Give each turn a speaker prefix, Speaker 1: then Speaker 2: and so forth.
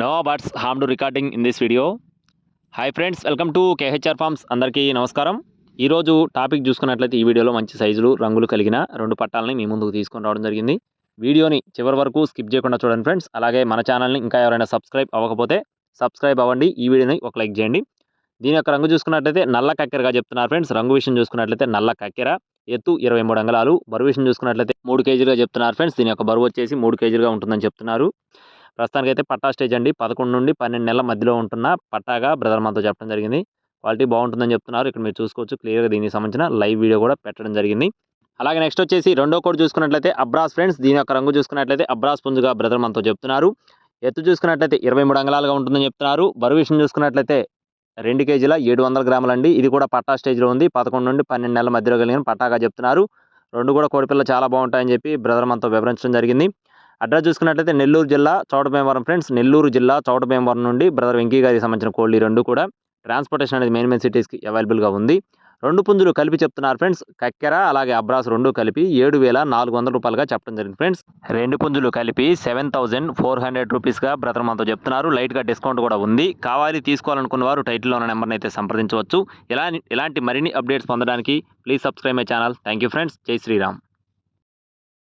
Speaker 1: No birds harm to recording in this video hi friends welcome to KHR farms అందరికీ నమస్కారం. ఈరోజు topic చూసుకున్నట్లయితే ఈ వీడియోలో మంచి సైజులు రంగులు కలిగిన రెండు పట్టాలని మీ ముందుకు తీసుకొని రావడం జరిగింది. వీడియోని చివరి వరకు స్కిప్ చేయకుండా చూడండి ఫ్రెండ్స్ అలాగే మన ఛానల్ని ఇంకా ఎవరైనా సబ్స్క్రైబ్ అవ్వకపోతే సబ్స్క్రైబ్ అవ్వండి. ఈ వీడియోని ఒక లైక్ చేయండి. దీని యొక్క రంగు చూసుకున్నట్లయితే నల్ల కక్కెరగా చెప్తున్నారు ఫ్రెండ్స్ రంగు విషయం చూసుకున్నట్లయితే నల్ల కక్కెర ఎత్తు ఇరవై మూడు అంగళాలు. బరువు విషయం చూసుకున్నట్లయితే మూడు కేజీలుగా చెప్తున్నారు ఫ్రెండ్స్ దీని యొక్క బరువు వచ్చేసి మూడు కేజీలుగా ఉంటుందని చెప్తున్నారు. ప్రస్తుతానికైతే పట్టా స్టేజ్ అండి. పదకొండు నుండి పన్నెండు నెలల మధ్యలో ఉంటున్న పట్టాగా బ్రదర్ మనతో చెప్పడం జరిగింది. క్వాలిటీ బాగుంటుందని చెప్తున్నారు. ఇక్కడ మీరు చూసుకోవచ్చు క్లియర్గా దీనికి సంబంధించిన లైవ్ వీడియో కూడా పెట్టడం జరిగింది. అలాగే నెక్స్ట్ వచ్చేసి రెండో కోడ్ చూసుకున్నట్లయితే అబ్రాస్ ఫ్రెండ్స్ దీని యొక్క రంగు చూసుకున్నట్లయితే అబ్రాస్ పుంజుగా బ్రదర్ మనతో చెప్తున్నారు. ఎత్తు చూసుకున్నట్లయితే ఇరవై మూడు అంగళాలుగా ఉంటుందని చెప్తున్నారు. బరువు విషయం చూసుకున్నట్లయితే రెండు కేజీల ఏడు వందల గ్రాములండి. ఇది కూడా పట్టా స్టేజ్లో ఉంది. పదకొండు నుండి పన్నెండు నెలల మధ్యలో కలిగిన పట్టాగా చెప్తున్నారు. రెండు కూడా కోడిపిల్ల చాలా బాగుంటాయని చెప్పి బ్రదర్ మనతో వివరించడం జరిగింది. అడ్రస్ చూసుకున్నట్లయితే నెల్లూరు జిల్లా చౌటభీమవరం ఫ్రెండ్స్. నెల్లూరు జిల్లా చౌటభీమవరం నుండి బ్రదర్ వెంకీ గారికి సంబంధించిన కోళ్ళు రెండు కూడా ట్రాన్స్పోర్టేషన్ అనేది మెయిన్ మెయిన్ సిటీస్కి అవైలబుల్గా ఉంది. రెండు పుంజులు కలిపి చెప్తున్నారు ఫ్రెండ్స్. కక్కెర అలాగే అబ్రాస్ రెండు కలిపి ఏడు వేల నాలుగు వందల రూపాయలుగా చెప్పడం జరిగింది ఫ్రెండ్స్. రెండు పుంజులు కలిపి సెవెన్ థౌసండ్ ఫోర్ హండ్రెడ్ రూపీస్గా బ్రదర్ మనతో చెప్తున్నారు. లైట్గా డిస్కౌంట్ కూడా ఉంది. కావాలి తీసుకోవాలనుకున్న వారు టైటిల్లో ఉన్న నెంబర్ని అయితే సంప్రదించవచ్చు. ఇలా ఇలాంటి మరిన్ని అప్డేట్స్ పొందడానికి please subscribe my channel. Thank you friends. జై శ్రీరామ్.